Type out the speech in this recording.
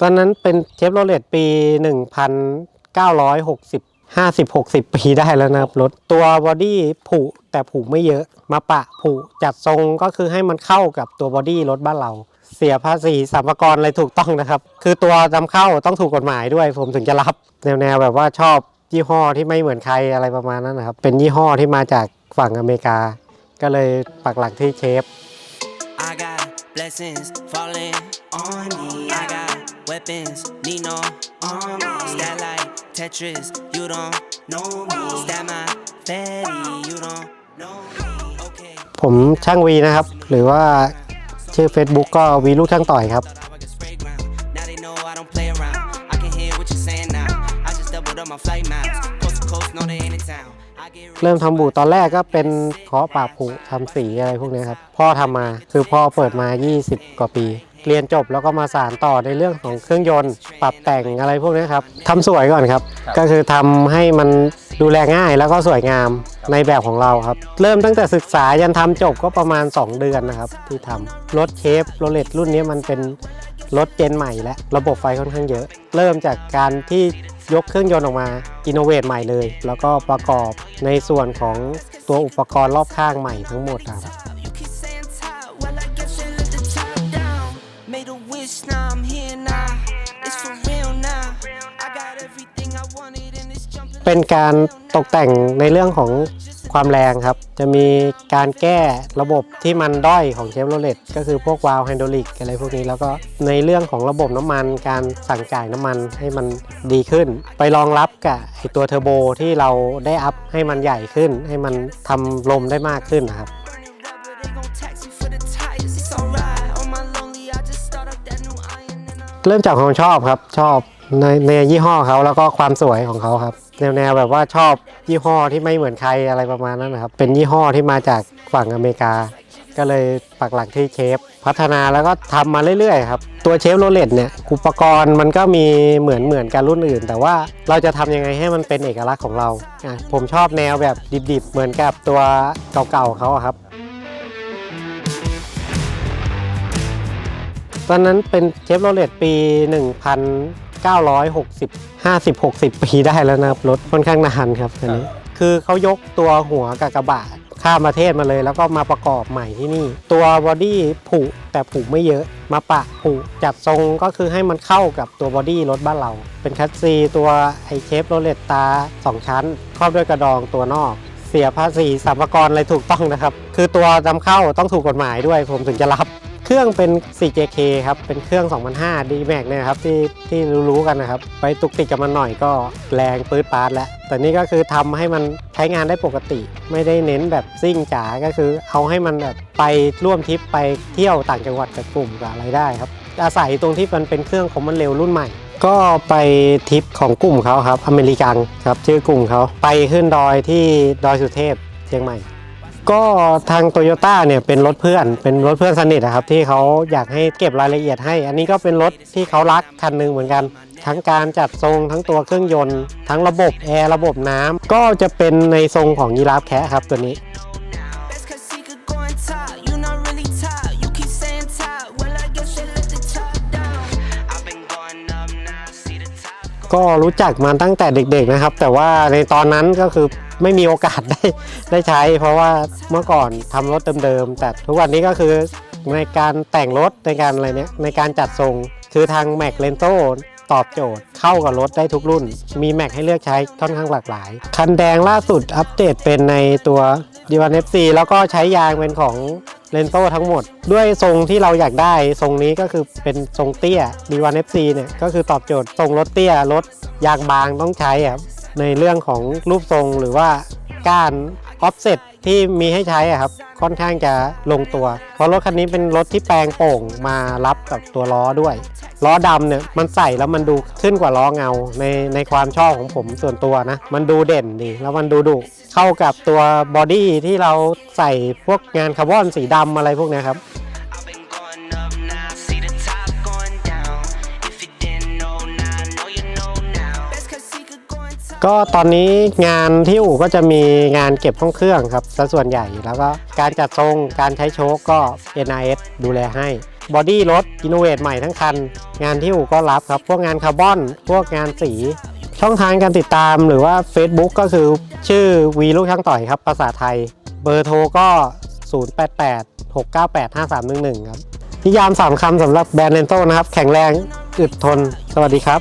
ตอนนั้นเป็นเชฟโรเลตปี 1960 50 60 ปีได้แล้วนะครับรถตัวบอดี้ผุแต่ผุไม่เยอะ มาปะผุจัดทรงก็คือให้มันเข้ากับตัวบอดี้รถบ้านเรา เสียภาษีสัมภากรอะไรถูกต้องนะครับ คือตัวนำเข้าต้องถูกกฎหมายด้วย ผมถึงจะรับ แนวๆแบบว่าชอบยี่ห้อที่ไม่เหมือนใครอะไรประมาณนั้นนะครับ เป็นยี่ห้อที่มาจากฝั่งอเมริกา ก็เลยปักหลักที่เชฟ I got blessings falling on me. I got weapons, need no army. Stat like Tetris, you don't know me. Stat my fatty, you don't know me. Okay. ผมช่างวีนะครับ หรือว่าชื่อ Facebook ก็วีลูกช่างต่อยครับ Thought I could spray ground. Now they know I don't play around. I can hear what you're saying now. I just doubled up my flight miles. Coast to coast, know they ain't in town. I get เริ่มทำบูตอนแรกก็เป็นเคาะปากผูทำสีอะไรพวกนี้ครับ พ่อทำมาคือพ่อเปิดมา 20 กว่าปี เรียนจบแล้วก็มาสานต่อในเรื่องของเครื่องยนต์ ปรับแต่งอะไรพวกนี้ครับทำสวยก่อนครับ ก็คือทำให้มันดูแลง่ายแล้วก็สวยงามในแบบของเราครับ เริ่มตั้งแต่ศึกษายันทำจบก็ประมาณ 2 เดือนนะครับที่ทำรถเชฟโรเลตรุ่นนี้มันเป็นรถเจนใหม่และระบบไฟค่อนข้างเยอะ เริ่มจากการที่ยกเครื่องยนต์ออกมาอินโนเวทใหม่เลย แล้วก็ประกอบในส่วนของตัวอุปกรณ์รอบข้างใหม่ทั้งหมดครับ Made a wish, now I'm here now. It's for real now. I got everything I wanted and it's jumping. เป็นการตกแต่งในเรื่องของความแรงครับ จะมีการแก้ระบบที่มันด้อยของเชฟโรเลตก็คือพวกวาล์วไฮดรอลิกอะไรพวกนี้แล้วก็ในเรื่องของระบบน้ำมันการสั่งจ่ายน้ำมันให้มันดีขึ้น ไปรองรับกับไอตัวเทอร์โบที่เราได้อัพให้มันใหญ่ขึ้น ให้มันทำลมได้มากขึ้นนะครับ เริ่มจากความชอบครับ ชอบในในยี่ห้อเขาแล้วก็ความสวยของเขาครับ แนวแนวแบบว่าชอบยี่ห้อที่ไม่เหมือนใครอะไรประมาณนั้นนะครับ เป็นยี่ห้อที่มาจากฝั่งอเมริกา ก็เลยปักหลักที่เชฟ พัฒนาแล้วก็ทำมาเรื่อยๆครับ ตัวเชฟโรเลตเนี่ยอุปกรณ์มันก็มีเหมือนเหมือนกันรุ่นอื่น แต่ว่าเราจะทำยังไงให้มันเป็นเอกลักษณ์ของเรา ผมชอบแนวแบบดิบๆ เหมือนกับตัวเก่าๆเขาครับ ตอนนั้นเป็นเชฟโรเลตปี 1960 50 60 ปีได้แล้วนะครับ รถค่อนข้างนานครับอันนี้ คือเขายกตัวหัวกับกระบะข้ามประเทศมาเลยแล้วก็มาประกอบใหม่ที่นี่ ตัวบอดี้ผุแต่ผุไม่เยอะ มาปะผุจัดทรงก็คือให้มันเข้ากับตัวบอดี้รถบ้านเรา เป็นคัสซีตัวไอเชฟโรเลตตา 2 ชั้น ครอบด้วยกระดองตัวนอกเสียภาษีสัมภากรอะไรถูกต้องนะครับ คือตัวนำเข้าต้องถูกกฎหมายด้วย ผมถึงจะรับ เครื่องเป็น 4JK ครับ เป็นเครื่อง 2005 d m a x เนี่ยครับที่ที่รู้ๆกันนะครับ ไปตุกติกกับมันหน่อยก็แรงปื๊ดปาดแล้ว แต่นี่ก็คือทำให้มันใช้งานได้ปกติ ไม่ได้เน้นแบบซิ่งจ๋าก็คือเอาให้มันแบบไปร่วมทริปไปเที่ยวต่างจังหวัดกับกลุ่มกับอะไรได้ครับ อาศัยตรงที่มันเป็นเครื่องคอมมอนเร็วรุ่นใหม่ก็ไปทริปของกลุ่มเขาครับ อเมริกันครับชื่อกลุ่มเขาไปขึ้นดอยที่ดอยสุเทพเชียงใหม่ ก็ทางโตโยต้าเนี่ยเป็นรถเพื่อนเป็นรถเพื่อนสนิทนะครับที่เขาอยากให้เก็บรายละเอียดให้ อันนี้ก็เป็นรถที่เขารักคันหนึ่งเหมือนกัน ทั้งการจัดทรงทั้งตัวเครื่องยนต์ ทั้งระบบแอร์ระบบน้ำก็จะเป็นในทรงของยีราฟแคะครับตัวนี้ก็รู้จักมาตั้งแต่เด็กๆนะครับ แต่ว่าในตอนนั้นก็คือ ไม่มีโอกาสได้ได้ใช้ เพราะว่าเมื่อก่อนทำรถเดิมๆแต่ทุกวันนี้ก็คือในการแต่งรถในการอะไรเนี้ยในการจัดทรงคือทาง m a c l e n t o ตอบโจทย์เข้ากับรถได้ทุกรุ่น มีแม็กให้เลือกใช้ค่อนข้างหลากหลาย คันแดงล่าสุดอัปเดตเป็นในตัว d 1 FC แล้วก็ใช้ยางเป็นของเลนโตทั้งหมด ด้วยทรงที่เราอยากได้ทรงนี้ก็คือเป็นทรงเตี้ย D1 FC เนี่ยก็คือตอบโจทย์ทรงรถเตี้ยรถยางบางต้องใช้ครับ ในเรื่องของรูปทรงหรือว่าการออฟเซตที่มีให้ใช้ครับค่อนข้างจะลงตัว เพราะรถคันนี้เป็นรถที่แปลงโป่งมารับกับตัวล้อด้วย ล้อดำเนี่ยมันใส่แล้วมันดูขึ้นกว่าล้อเงาในในความชอบของผมส่วนตัวนะ มันดูเด่นดีแล้วมันดูดุเข้ากับตัวบอดี้ที่เราใส่พวกงานคาร์บอนสีดำอะไรพวกนี้ครับ ก็ตอนนี้งานที่อู่ก็จะมีงานเก็บห้องเครื่องครับซะส่วนใหญ่แล้วก็การจัดทรงการใช้โชคก็ NIS ดูแลให้บอดี้รถอินโนเวทใหม่ทั้งคัน งานที่อู่ก็รับครับ พวกงานคาร์บอน พวกงานสี ช่องทางการติดตามหรือว่า Facebook ก็คือชื่อวีลูกช่างต่อยครับ ภาษาไทย เบอร์โทรก็ 088 698 5311 ครับนิยาม3คำสำหรับแบรนด์เลนโตนะครับ แข็งแรงอึดทน สวัสดีครับ